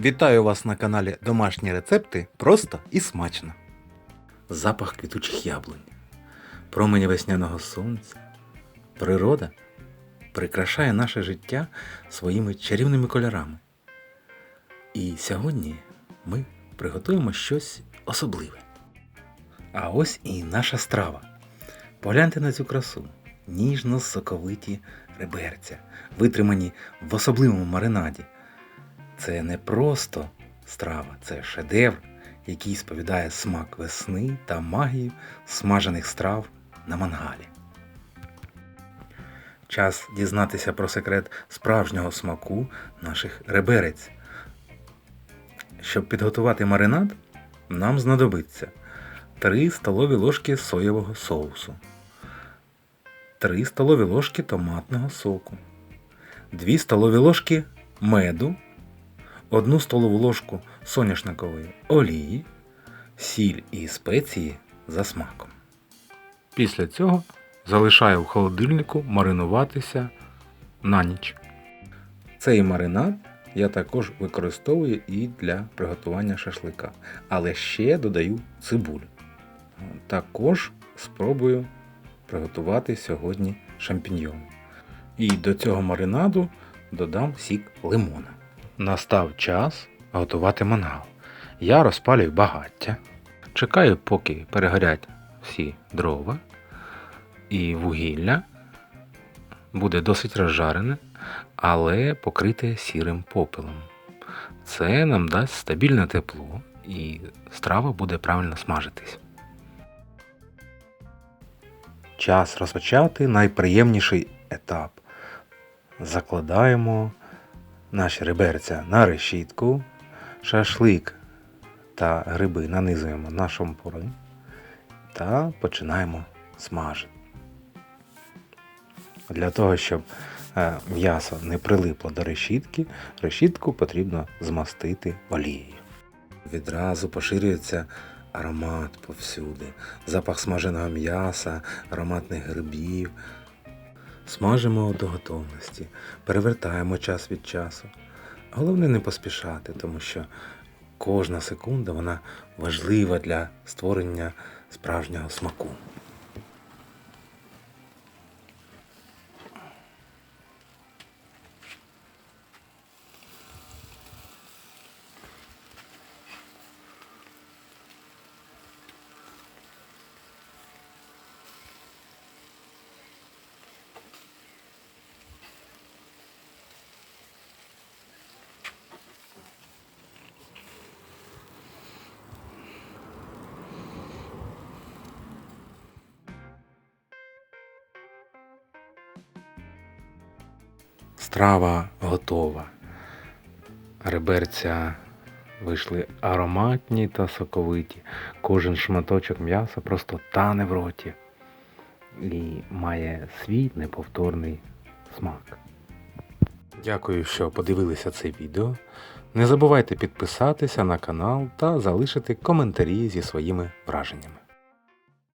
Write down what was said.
Вітаю вас на каналі Домашні рецепти просто і смачно. Запах квітучих яблунь, промені весняного сонця, природа прикрашає наше життя своїми чарівними кольорами. І сьогодні ми приготуємо щось особливе. А ось і наша страва. Погляньте на цю красу. Ніжно соковиті реберця, витримані в особливому маринаді. Це не просто страва, це шедевр, який сповідає смак весни та магію смажених страв на мангалі. Час дізнатися про секрет справжнього смаку наших реберець. Щоб підготувати маринад, нам знадобиться 3 столові ложки соєвого соусу, 3 столові ложки томатного соку, 2 столові ложки меду, 1 столову ложку соняшникової олії, сіль і спеції за смаком. Після цього залишаю в холодильнику маринуватися на ніч. Цей маринад я також використовую і для приготування шашлика, але ще додаю цибулю. Також спробую приготувати сьогодні шампіньйон. І до цього маринаду додам сік лимона. Настав час готувати мангал. Я розпалюю багаття. Чекаю, поки перегорять всі дрова і вугілля. Буде досить розжарене, але покрите сірим попелом. Це нам дасть стабільне тепло і страва буде правильно смажитись. Час розпочати найприємніший етап. Закладаємо наші реберця на решітку, шашлик та гриби нанизуємо на шампури та починаємо смажити. Для того, щоб е, м'ясо не прилипло до решітки, решітку потрібно змастити олією. Відразу поширюється аромат повсюди, запах смаженого м'яса, ароматних грибів. Смажимо до готовності, перевертаємо час від часу. Головне не поспішати, тому що кожна секунда вона важлива для створення справжнього смаку. Страва готова. Реберця вийшли ароматні та соковиті. Кожен шматочок м'яса просто тане в роті і має свій неповторний смак. Дякую, що подивилися це відео. Не забувайте підписатися на канал та залишити коментарі зі своїми враженнями.